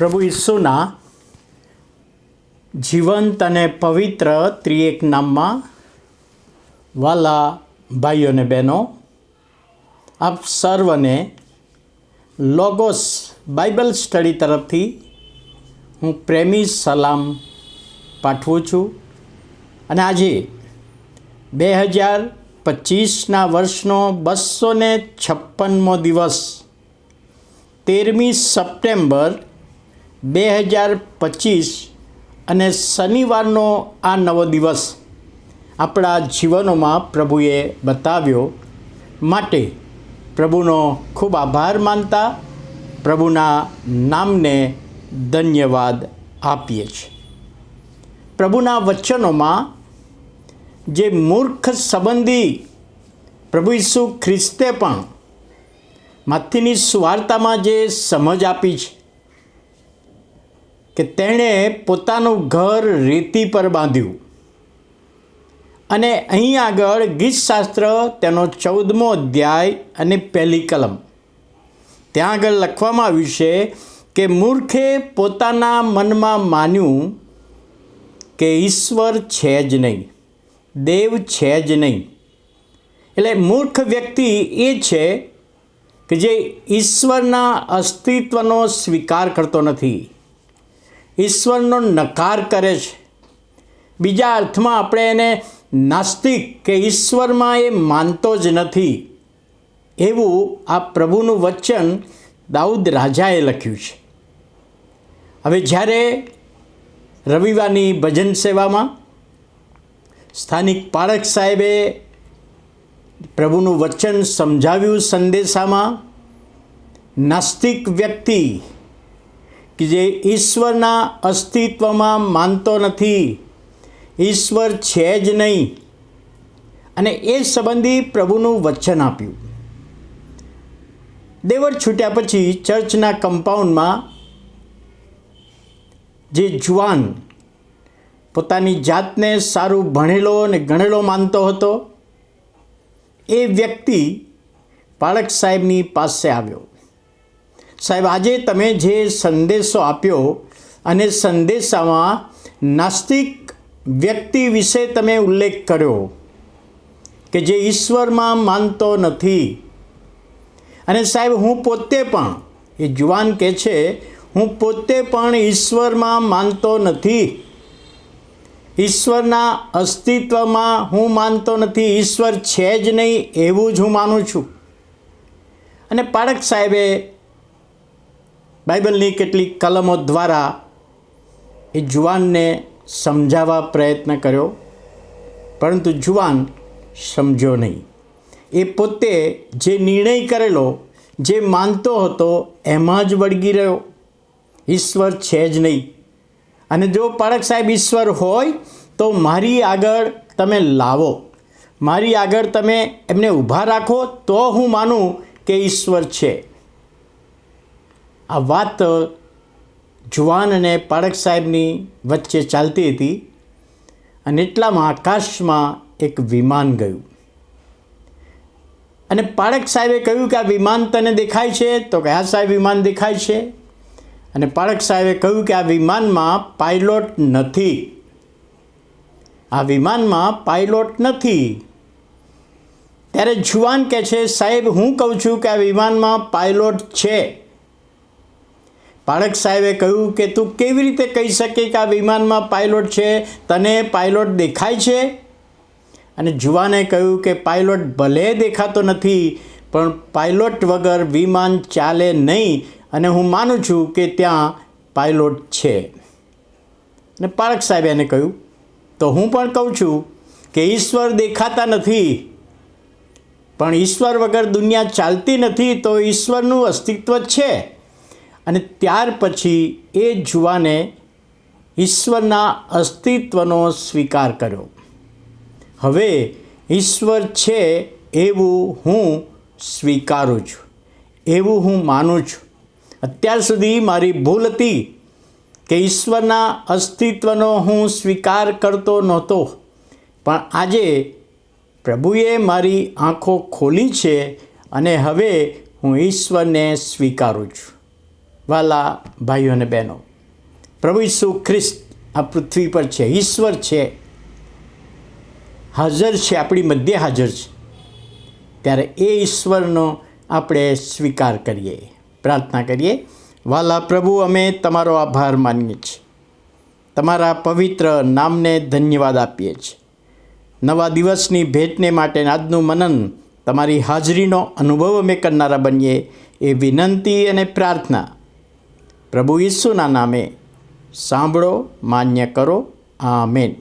પ્રભુ ઈસુના જીવંત અને પવિત્ર ત્રિએક નામમાં વાલા ભાઈઓ અને બહેનો, આપ સર્વને લોગોસ બાઇબલ સ્ટડી તરફથી હું પ્રેમી સલામ પાઠવું છું. અને આજે બે હજાર પચીસના વર્ષનો બસો છપ્પનમો દિવસ તેરમી સપ્ટેમ્બર બે હજાર પચીસ અને શનિવારનો આ નવો દિવસ આપણા જીવનોમાં પ્રભુએ બતાવ્યો માટે પ્રભુનો ખૂબ આભાર માનતા પ્રભુના નામને ધન્યવાદ આપીએ છીએ. પ્રભુના વચનોમાં જે મૂર્ખ સંબંધી પ્રભુ ઈસુ ખ્રિસ્તે પણ માથીની સુવાર્તામાં જે સમજ આપી છે કે તેણે પોતાનું ઘર રેતી પર બાંધ્યું. અને અહીં આગળ ગીતશાસ્ત્ર તેનો ચૌદમો અધ્યાય અને પહેલી કલમ. ત્યાં આગળ લખવામાં આવ્યું છે કે મૂર્ખે પોતાના મનમાં માન્યું કે ઈશ્વર છે જ નહીં, દેવ છે જ નહીં. એટલે મૂર્ખ વ્યક્તિ એ છે કે જે ઈશ્વરના અસ્તિત્વનો સ્વીકાર કરતો નથી. ઈશ્વરનો નકાર કરે છે. બીજા અર્થમાં આપણે એને નાસ્તિક કે ઈશ્વરમાં એ માનતો જ નથી. એવું આ પ્રભુનું વચન દાઉદ રાજાએ લખ્યું છે. હવે જ્યારે રવિવારની ભજન સેવામાં સ્થાનિક પાળક સાહેબે પ્રભુનું વચન સમજાવ્યું સંદેશામાં, નાસ્તિક વ્યક્તિ કે જે ઈશ્વરના અસ્તિત્વમાં માનતો નથી. ઈશ્વર છે જ નહીં. અને એ સંબંધી પ્રભુનું વચન આપ્યું. દેવર છૂટ્યા પછી ચર્ચના કમ્પાઉન્ડમાં જે જુવાન પોતાની જાતને સારું ભણેલો અને ગણેલો માનતો હતો, એ વ્યક્તિ પાળક સાહેબની પાસે આવ્યો. સાહેબ, આજે તમે જે સંદેશો આપ્યો અને સંદેશામાં નાસ્તિક વ્યક્તિ વિશે તમે ઉલ્લેખ કર્યો કે જે ઈશ્વરમાં માનતો નથી. અને સાહેબ, હું પોતે પણ, એ જુવાન કહે છે, હું પોતે પણ ઈશ્વરમાં માનતો નથી. ઈશ્વરના અસ્તિત્વમાં હું માનતો નથી. ઈશ્વર છે જ નહીં એવું જ હું માનું છું. અને પાળક સાહેબે બાઇબલની કેટલીક કલમો દ્વારા એ જુવાનને સમજાવવા પ્રયત્ન કર્યો, પરંતુ જુવાન સમજ્યો નહીં. એ પોતે જે નિર્ણય કરેલો, જે માનતો હતો, એમાં જ વળગી રહ્યો. ઈશ્વર છે જ નહીં. અને જો પાળક સાહેબ ઈશ્વર હોય, તો મારી આગળ તમે લાવો. મારી આગળ તમે એમને ઊભા રાખો, તો હું માનું કે ઈશ્વર છે. આ વાત જુવાન અને પાળક સાહેબની વચ્ચે ચાલતી હતી અને એટલામાં આકાશમાં એક વિમાન ગયું. અને પાળક સાહેબે કહ્યું કે આ વિમાન તને દેખાય છે? તો કે હા સાહેબ, વિમાન દેખાય છે. અને પાળક સાહેબે કહ્યું કે આ વિમાનમાં પાયલોટ નથી. આ વિમાનમાં પાયલોટ નથી. ત્યારે જુવાન કહે છે, સાહેબ, હું કહું છું કે આ વિમાનમાં પાયલોટ છે. પાળક સાહેબે કહ્યું કે તું કેવી રીતે કહી શકે કે આ વિમાનમાં પાયલોટ છે? તને પાયલોટ દેખાય છે? અને જુવાને કહ્યું કે પાયલોટ ભલે દેખાતો નથી, પણ પાયલોટ વગર વિમાન ચાલે નહીં. અને હું માનું છું કે ત્યાં પાયલોટ છે. અને પાળક સાહેબે એને કહ્યું, તો હું પણ કહું છું કે ઈશ્વર દેખાતા નથી. પણ ઈશ્વર વગર દુનિયા ચાલતી નથી, તો ઈશ્વરનું અસ્તિત્વ છે. અને ત્યાર પછી એ જુવાને ઈશ્વરના અસ્તિત્વનો સ્વીકાર કર્યો. હવે ઈશ્વર છે એવું હું સ્વીકારું છું, એવું હું માનું છું. અત્યાર સુધી મારી ભૂલ હતી કે ઈશ્વરના અસ્તિત્વનો હું સ્વીકાર કરતો નહોતો, પણ આજે પ્રભુએ મારી આંખો ખોલી છે અને હવે હું ઈશ્વરને સ્વીકારું છું. વાલા ભાઈઓ અને બહેનો, પ્રભુ ઈસુ ખ્રિસ્ત આ પૃથ્વી પર છે, ઈશ્વર છે, હાજર છે, આપણી મધ્ય હાજર છે. ત્યારે એ ઈશ્વરનો આપણે સ્વીકાર કરીએ, પ્રાર્થના કરીએ, વાલા પ્રભુ, અમે તમારો આભાર માનીએ છીએ. તમારા પવિત્ર નામને ધન્યવાદ આપીએ છીએ. નવા દિવસની ભેટને માટે આજનું મનન, તમારી હાજરીનો અનુભવ અમે કરનારા બનીએ એ વિનંતી અને પ્રાર્થના પ્રભુ ઈસુના નામે સાંભળો માન્ય કરો. આમેન.